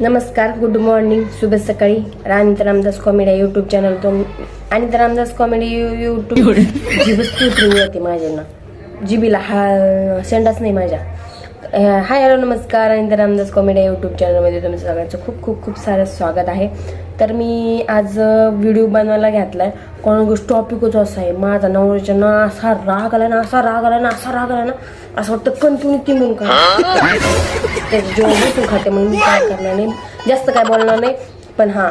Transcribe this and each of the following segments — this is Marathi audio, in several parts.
नमस्कार गुड मॉर्निंग शुभ सकाळी. राणीत रामदास कॉमेडी यूट्यूब चॅनलतून आणि रामदास कॉमेडी यूट्यूब जीबच उतरून येते माझ्यांना. जिबीला हा शेंडाच नाही माझ्या. हाय हॅलो नमस्कार. आणि रामदास कॉमेडी यूट्यूब चॅनलमध्ये तुमचं सगळ्यांचं खूप खूप खूप सारं स्वागत आहे. तर मी आज व्हिडिओ बनवायला घेतला आहे कोणा गोष्ट टॉपिकच असं आहे. माझा नवऱ्याच्या ना असा राग आला ना असा राग आला ना असा राग आला ना. असं वाटतं कंटिन्यू ती म्हणून का जेवण बसून खाते म्हणून मी काय करणार नाही. जास्त काय बोलणार नाही. पण हा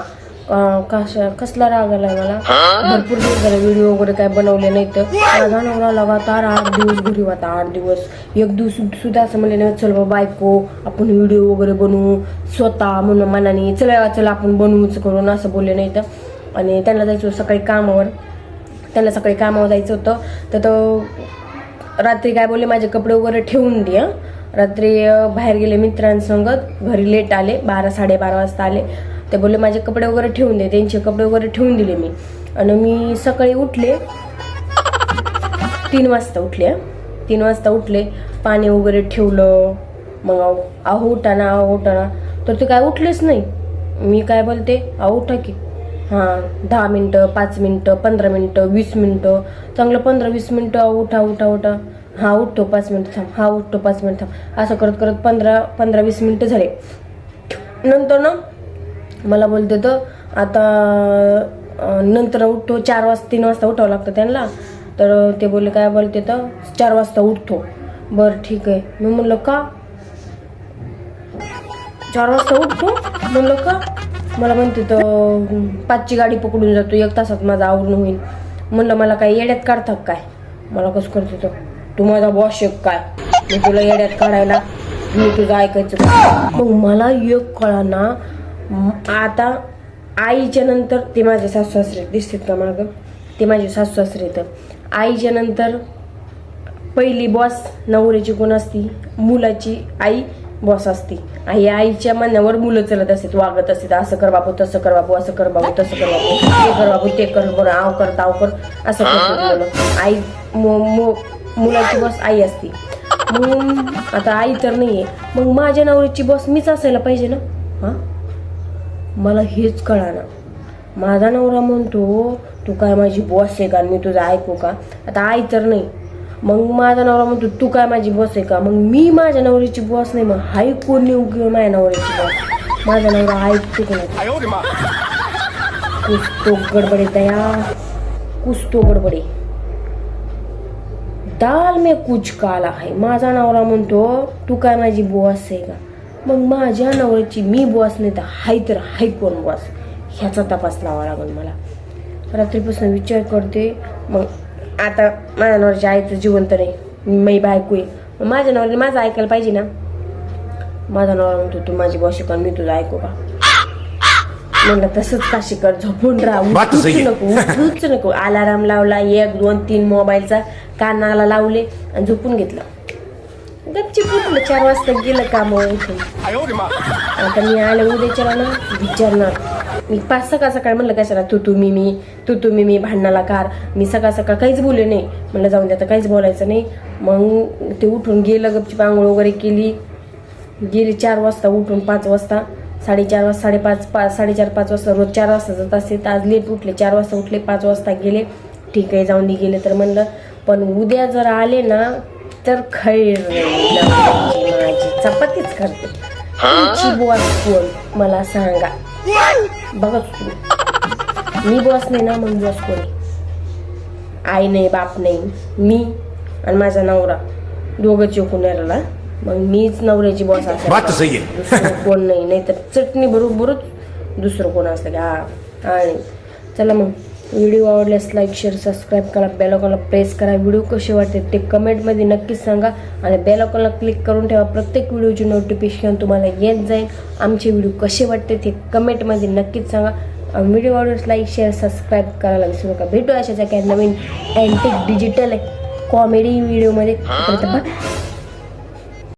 कशा कसला राग आलाय मला? भरपूर दिवस झाले व्हिडिओ वगैरे काय बनवले नाही तर माझा नवरा लगातार आठ दिवस घरी होता आठ दिवस. एक दिवस सुद्धा असं म्हणले नाही चल बाबा बायको आपण व्हिडिओ वगैरे बनवू. स्वतः म्हणून मनाने चला चला आपण बनवूच करून असं बोलले नाही तर आणि त्यांना जायचं होतं सकाळी कामावर. त्यांना सकाळी कामावर जायचं होतं. तर तो रात्री काय बोलले माझे कपडे वगैरे ठेवून दे रात्री बाहेर गेले मित्रांसंगत. घरी लेट आले बारा साडेबारा वाजता आले. ते बोलले माझे कपडे वगैरे ठेवून दे त्यांचे कपडे वगैरे ठेवून दिले मी. आणि मी सकाळी उठले तीन वाजता उठले तीन वाजता उठले पाणी वगैरे ठेवलं मग अहो उठाना आहो उठाना अहो तर ते काय उठलेच नाही. मी काय बोलते अहो उठा की. हां दहा मिनटं पाच मिनटं पंधरा मिनटं वीस मिनटं चांगलं पंधरा वीस मिनटं अहो उठा उठा उठा. हा उठतो पाच मिनटं थांब. हा उठतो पाच मिनटं थांब. असं करत करत पंधरा पंधरा वीस मिनटं झाले. नंतर ना मला बोलते तर आता नंतर उठतो चार वाजता तीन वाजता उठावं लागतं त्यांना. तर ते बोलले काय बोलते तर चार वाजता उठतो. बरं ठीक आहे. मी म्हणलं का? चार वाजता उठतो. म्हणलं का? मला म्हणते तर पाचची गाडी पकडून जातो एक तासात माझं आवरून होईल. म्हणलं मला काय येड्यात काढतात काय? मला कसं करतो तर तू माझा बॉस एक काय? मी तुला येड्यात काढायला मी तुझं ऐकायचं मग मला एक कळा ना आता आईच्या नंतर ते माझे सासू सासरे दिसतात का मागं. ते माझे सासू सासरे तर आईच्या नंतर पहिली बॉस नवऱ्याची कोण असती? मुलाची आई बॉस असती. आई आईच्या म्हणण्यावर मुलं चलत असतात वागत असतात. असं कर बापू तसं कर बापू असं कर बापू तसं कर बापू. ते कर बापू ते कर बरं आव कर ताव कर. असं मुलं. आई मुलाची बॉस आई असती. मग आता आई तर नाहीये. मग माझ्या नवऱ्याची बॉस मीच असायला पाहिजे ना? हा? मला हेच कळालं. माझा नवरा म्हणतो तू काय माझी बॉस आहे का? मी तुझं ऐकू का? आता आई तर नाही. मग माझा नवरा म्हणतो तू काय माझी बॉस आहे का? मग मी माझ्या नवऱ्याची बॉस नाही मग हाय कोण नेऊ किंवा माझ्या नवऱ्याची बॉस माझा नवरा ऐकतो कोणाचा कुछ तो गडबडे तया कुछ तो गडबडे. दाल में कुछ काला आहे माझा नवरा म्हणतो तू काय माझी बॉस आहे का? मग माझ्या नवऱ्याची मी बॉस नाही तर हाय तर हाय कोण बॉस ह्याचा तपास लावा लागेल मला. रात्रीपासून विचार करते. मग आता माझ्या नवऱ्याच्या आई तर जिवंत नाही. मी बायको आहे. मग माझ्या नवऱ्याने माझं ऐकायला पाहिजे ना? माझा नवरा म्हणतो तू माझी बॉस का मी तुझं ऐकू का? म्हणलं तसंच का शिकर झोपून राहा. नको उठूच नको. अलाराम लावला एक दोन तीन मोबाईलचा कानाला लावले आणि झोपून घेतलं. गच्ची उठलं चार वाजता गेलं काम उठून. आता मी आले उद्याच्या ना विचारणार. मी पाच सकाळ सकाळ म्हणलं कशाला तू तू मी मी तू तू मी भांडणाला कार. मी सकाळ सकाळ काहीच बोलले नाही. म्हणलं जाऊन दे आता काहीच बोलायचं नाही. मग ते उठून गेलं गपची आंघोळ वगैरे केली. गेली चार वाजता उठून पाच वाजता. साडेचार वाजता साडेपाच पाच साडेचार पाच वाजता रोज चार वाजता जात असते तर आज लेट उठले चार वाजता उठले पाच वाजता गेले. ठीक आहे जाऊन दे गेले तर म्हणलं पण उद्या जर आले ना तर खैर नाही माझी चपातीच करते. तुमची बॉस कोण? मला सांगा. बघा मी बॉस नाही ना मग बॉस कोणी? आई नाही बाप नाही. मी आणि माझा नवरा. दोघं चोकून राहिला मग मीच नवऱ्याची बॉस तर. दुसरं कोण नाही. नाहीतर चटणी बरोबरच दुसरं कोण असलं का हा आणि चला मग. व्हिडिओ आवडल्यास लाईक शेअर सबस्क्राईब करा. बेलॉकॉनला प्रेस करा. व्हिडिओ कसे वाटते ते कमेंटमध्ये नक्कीच सांगा. आणि बेलॉकॉनला क्लिक करून ठेवा. प्रत्येक व्हिडिओची नोटिफिकेशन तुम्हाला येत जाईल. आमचे व्हिडिओ कसे वाटते ते कमेंटमध्ये नक्कीच सांगा. व्हिडिओ आवडल्यास लाईक शेअर सबस्क्राईब करायला विसरू नका. भेटू अशाच्या काही नवीन अँटिक डिजिटल कॉमेडी व्हिडिओमध्ये बाय